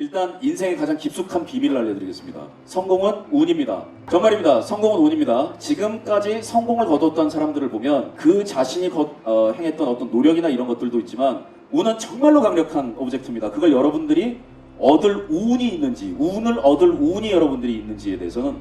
일단 인생의 가장 깊숙한 비밀을 알려드리겠습니다. 성공은 운입니다. 정말입니다. 성공은 운입니다. 지금까지 성공을 거뒀던 사람들을 보면 그 자신이 거- 어, 행했던 어떤 노력이나 이런 것들도 있지만 운은 정말로 강력한 오브젝트입니다. 그걸 여러분들이 얻을 운이 있는지, 운을 얻을 운이 여러분들이 있는지에 대해서는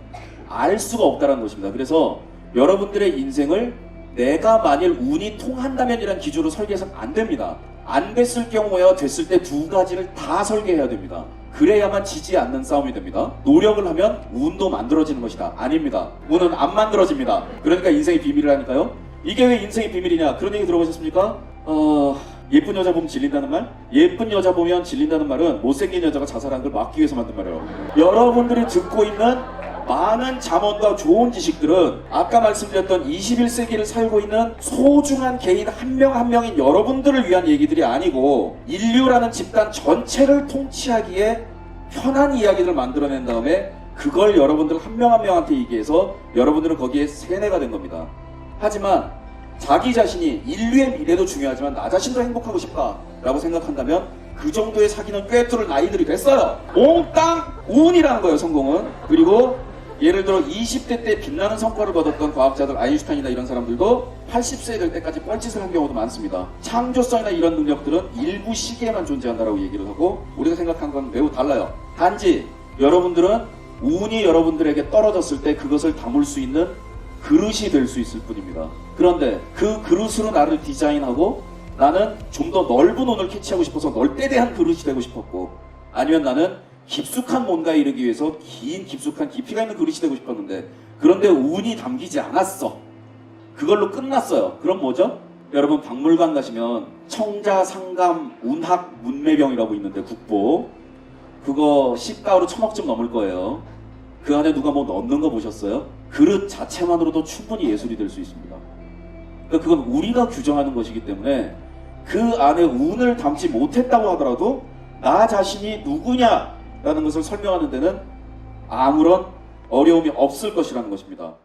알 수가 없다는 것입니다. 그래서 여러분들의 인생을 내가 만일 운이 통한다면이란 기준으로 설계해서는 안 됩니다. 안 됐을 경우에와 됐을 때 두 가지를 다 설계해야 됩니다. 그래야만 지지 않는 싸움이 됩니다. 노력을 하면 운도 만들어지는 것이다. 아닙니다. 운은 안 만들어집니다. 그러니까 인생의 비밀이라니까요. 이게 왜 인생의 비밀이냐? 그런 얘기 들어보셨습니까? 어, 예쁜 여자 보면 질린다는 말? 예쁜 여자 보면 질린다는 말은 못생긴 여자가 자살한 걸 막기 위해서 만든 말이에요. 여러분들이 듣고 있는 많은 잠언과 좋은 지식들은 아까 말씀드렸던 21세기를 살고 있는 소중한 개인 한 명 한 명인 여러분들을 위한 얘기들이 아니고 인류라는 집단 전체를 통치하기에 편한 이야기를 만들어낸 다음에 그걸 여러분들 한 명 한 명한테 얘기해서 여러분들은 거기에 세뇌가 된 겁니다. 하지만 자기 자신이 인류의 미래도 중요하지만 나 자신도 행복하고 싶다라고 생각한다면 그 정도의 사기는 꿰뚫을 나이들이 됐어요. 몽땅 운이라는 거예요, 성공은. 그리고 예를 들어 20대 때 빛나는 성과를 거뒀던 과학자들 아인슈타인이나 이런 사람들도 80세 될 때까지 뻘짓을 한 경우도 많습니다. 창조성이나 이런 능력들은 일부 시기에만 존재한다라고 얘기를 하고 우리가 생각한 건 매우 달라요. 단지 여러분들은 운이 여러분들에게 떨어졌을 때 그것을 담을 수 있는 그릇이 될 수 있을 뿐입니다. 그런데 그 그릇으로 나를 디자인하고 나는 좀 더 넓은 운을 캐치하고 싶어서 넓대대한 그릇이 되고 싶었고 아니면 나는 깊숙한 뭔가에 이르기 위해서 긴 깊숙한 깊이가 있는 그릇이 되고 싶었는데 그런데 운이 담기지 않았어. 그걸로 끝났어요. 그럼 뭐죠? 여러분 박물관 가시면 청자 상감 운학 문매병이라고 있는데 국보 그거 시가로 천억쯤 넘을 거예요. 그 안에 누가 뭐 넣는 거 보셨어요? 그릇 자체만으로도 충분히 예술이 될 수 있습니다. 그러니까 그건 우리가 규정하는 것이기 때문에 그 안에 운을 담지 못했다고 하더라도 나 자신이 누구냐 라는 것을 설명하는 데는 아무런 어려움이 없을 것이라는 것입니다.